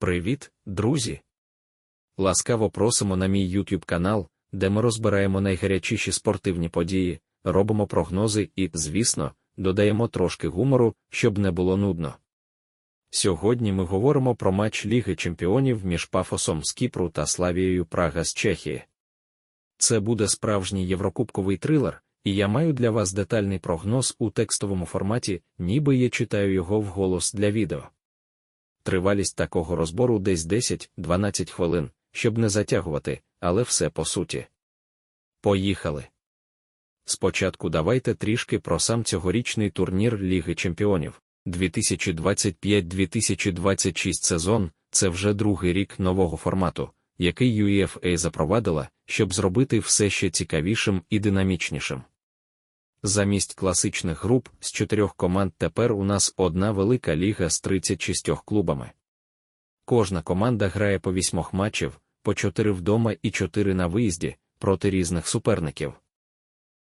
Привіт, друзі! Ласкаво просимо на мій YouTube канал, де ми розбираємо найгарячіші спортивні події, робимо прогнози і, звісно, додаємо трошки гумору, щоб не було нудно. Сьогодні ми говоримо про матч Ліги Чемпіонів між Пафосом з Кіпру та Славією Прага з Чехії. Це буде справжній єврокубковий трилер, і я маю для вас детальний прогноз у текстовому форматі, ніби я читаю його вголос для відео. Тривалість такого розбору десь 10-12 хвилин, щоб не затягувати, але все по суті. Поїхали. Спочатку давайте трішки про сам цьогорічний турнір Ліги Чемпіонів. 2025-2026 сезон це вже другий рік нового формату, який UEFA запровадила, щоб зробити все ще цікавішим і динамічнішим. Замість класичних груп з чотирьох команд тепер у нас одна велика ліга з 36 клубами. Кожна команда грає по вісьмох матчів, по чотири вдома і чотири на виїзді проти різних суперників.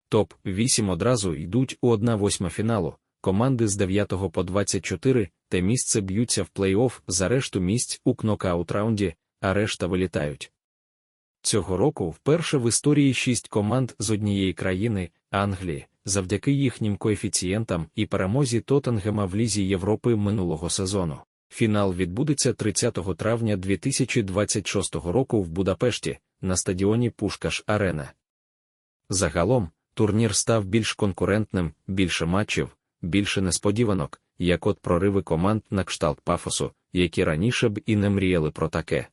Топ 8 одразу йдуть у 1-8 фіналу, команди з 9 по 24 те місце б'ються в плей-офф за решту місць у кнокаут раунді, а решта вилітають. Цього року вперше в історії шість команд з однієї країни Англії, завдяки їхнім коефіцієнтам і перемозі Тоттенгема в Лізі Європи минулого сезону. Фінал відбудеться 30 травня 2026 року в Будапешті на стадіоні Пушкаш Арена. Загалом, турнір став більш конкурентним, більше матчів, більше несподіванок, як от прориви команд на кшталт пафосу, які раніше б і не мріяли про таке.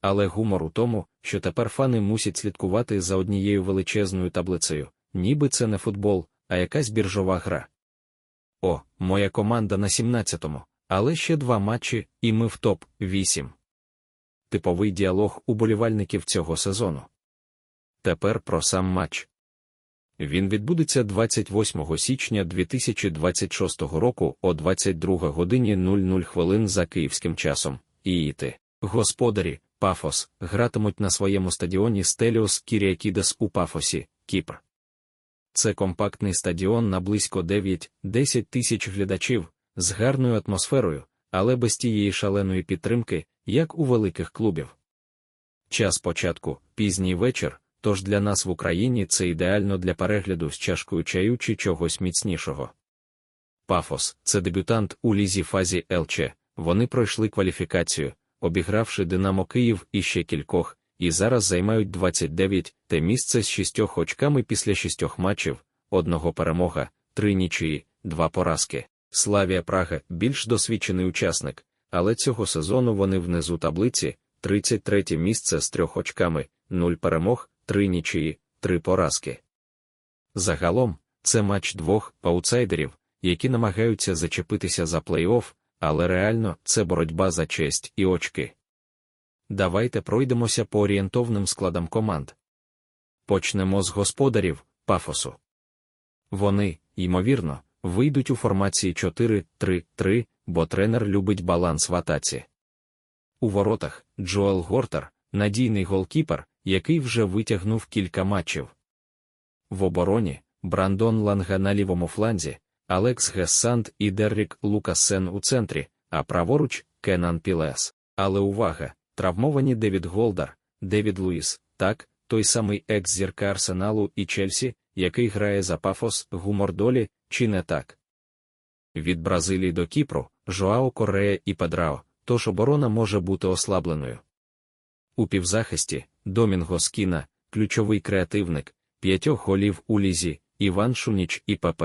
Але гумор у тому, що тепер фани мусять слідкувати за однією величезною таблицею, ніби це не футбол, а якась біржова гра. О, моя команда на 17-му, але ще два матчі, і ми в топ 8. Типовий діалог уболівальників цього сезону. Тепер про сам матч. Він відбудеться 28 січня 2026 року о 22 годині 00 хвилин за київським часом. Іїти, господарі, Пафос, гратимуть на своєму стадіоні Стеліос Кіріакідес у Пафосі, Кіпр. Це компактний стадіон на близько 9-10 тисяч глядачів, з гарною атмосферою, але без тієї шаленої підтримки, як у великих клубів. Час початку, пізній вечір, тож для нас в Україні це ідеально для перегляду з чашкою чаю чи чогось міцнішого. Пафос це дебютант у лізі фазі ЛЧ, вони пройшли кваліфікацію, обігравши Динамо Київ і ще кількох, і зараз займають 29 те місце з шістьох очками після шістьох матчів, одного перемога, три нічиї, два поразки. Славія Прага більш досвідчений учасник, але цього сезону вони внизу таблиці 33 місце з трьох очками, 0 перемог, 3 нічиї, 3 поразки. Загалом, це матч двох аутсайдерів, які намагаються зачепитися за плей-офф, але реально це боротьба за честь і очки. Давайте пройдемося по орієнтовним складам команд. Почнемо з господарів пафосу. Вони, ймовірно, вийдуть у формації 4-3-3, бо тренер любить баланс в атаці. У воротах Джоел Гортер, надійний голкіпер, який вже витягнув кілька матчів. В обороні Брандон Ланга на лівому фланзі, Алекс Гессанд і Деррік Лукассен у центрі, а праворуч Кенан Пілес. Але увага! Травмовані Девід Голдар, Девід Луїс, так, той самий екс-зірка Арсеналу і Чельсі, який грає за пафос гумор долі, чи не так. Від Бразилії до Кіпру, Жоао Корея і Педрао, тож оборона може бути ослабленою. У півзахисті Домінго Скіна, ключовий креативник, п'ятьох голів у лізі, Іван Шуніч і ПП.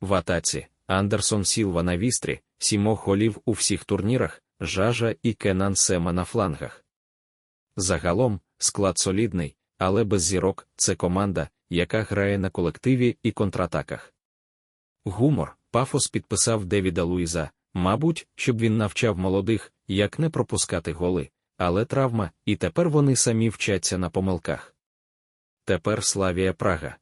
В атаці Андерсон Сілва на вістрі, сімох голів у всіх турнірах, Жажа і Кенан Сема на флангах. Загалом, склад солідний, але без зірок це команда, яка грає на колективі і контратаках. Гумор, пафос підписав Девіда Луїза, мабуть, щоб він навчав молодих, як не пропускати голи, але травма, і тепер вони самі вчаться на помилках. Тепер Славія Прага.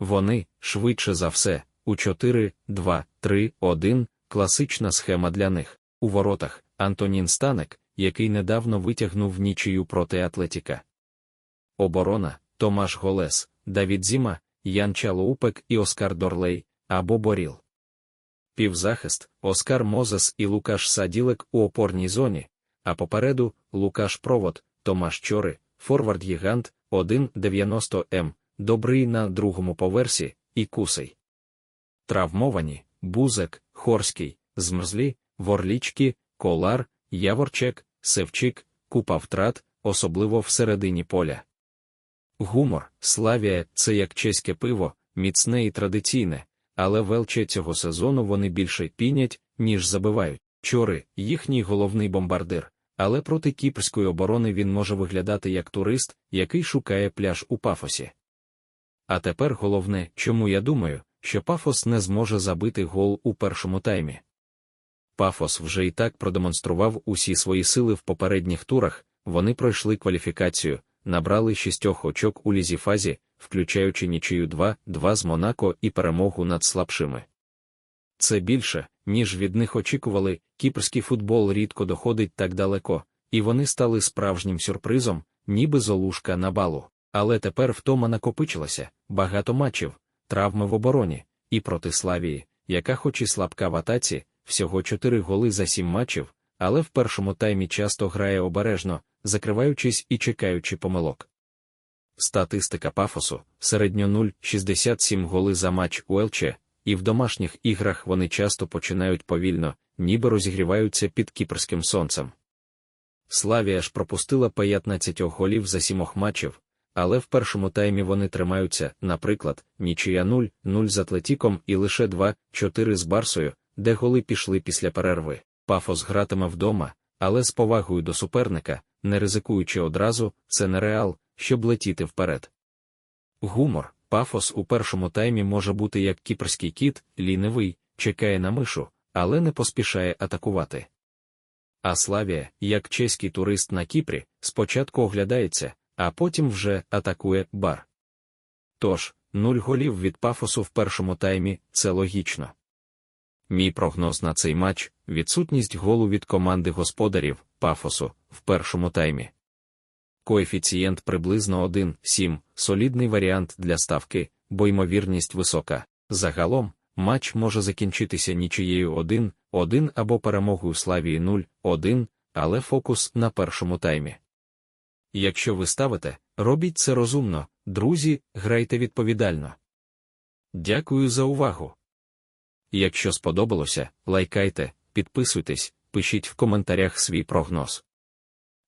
Вони, швидше за все, у 4, 2, 3, 1, класична схема для них. У воротах Антонін Станек, який недавно витягнув нічию проти Атлетіка. Оборона Томаш Голес, Давід Зіма, Ян Чалоупек і Оскар Дорлей або Боріл. півзахист, Оскар Мозес і Лукаш Саділек у опорній зоні, а попереду Лукаш Провод, Томаш Чори, Форвард Гігант 1,90 М, Добрий на другому поверсі і Кусей. Травмовані Бузек, Хорський, Змрзлі, Ворлічки, Колар, Яворчек, Севчик, купа втрат, особливо всередині поля. Гумор, Славія це як чеське пиво, міцне і традиційне, але велче цього сезону вони більше пінять, ніж забивають. Чори, їхній головний бомбардир, але проти кіпрської оборони він може виглядати як турист, який шукає пляж у пафосі. А тепер головне, чому я думаю, що пафос не зможе забити гол у першому таймі. Пафос вже і так продемонстрував усі свої сили в попередніх турах, вони пройшли кваліфікацію, набрали шістьох очок у лізі фазі, включаючи нічию 2-2 з Монако і перемогу над слабшими. Це більше, ніж від них очікували, кіпрський футбол рідко доходить так далеко, і вони стали справжнім сюрпризом, ніби золушка на балу. Але тепер втома накопичилася, багато матчів, травми в обороні, і проти Славії, яка хоч і слабка в атаці, всього чотири голи за сім матчів, але в першому таймі часто грає обережно, закриваючись і чекаючи помилок. Статистика пафосу середньо 0,67 голи за матч у Елче, і в домашніх іграх вони часто починають повільно, ніби розігріваються під кіпрським сонцем. Славія ж пропустила 15 голів за сімох матчів, але в першому таймі вони тримаються, наприклад, нічия 0-0 з Атлетіком і лише 2-4 з Барсою, де голи пішли після перерви. Пафос гратиме вдома, але з повагою до суперника, не ризикуючи одразу, це не реал, щоб летіти вперед. Гумор, пафос у першому таймі може бути як кіпрський кіт, лінивий, чекає на мишу, але не поспішає атакувати. А Славія, як чеський турист на Кіпрі, спочатку оглядається, а потім вже атакує бар. Тож, нуль голів від пафосу в першому таймі це логічно. Мій прогноз на цей матч відсутність голу від команди господарів пафосу в першому таймі. Коефіцієнт приблизно 1,7, солідний варіант для ставки, бо ймовірність висока. Загалом, матч може закінчитися нічиєю 1-1 або перемогою Славії 0-1, але фокус на першому таймі. Якщо ви ставите, робіть це розумно, друзі, грайте відповідально. Дякую за увагу. Якщо сподобалося, лайкайте, підписуйтесь, пишіть в коментарях свій прогноз.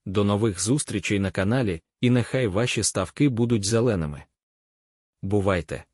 До нових зустрічей на каналі, і нехай ваші ставки будуть зеленими. Бувайте!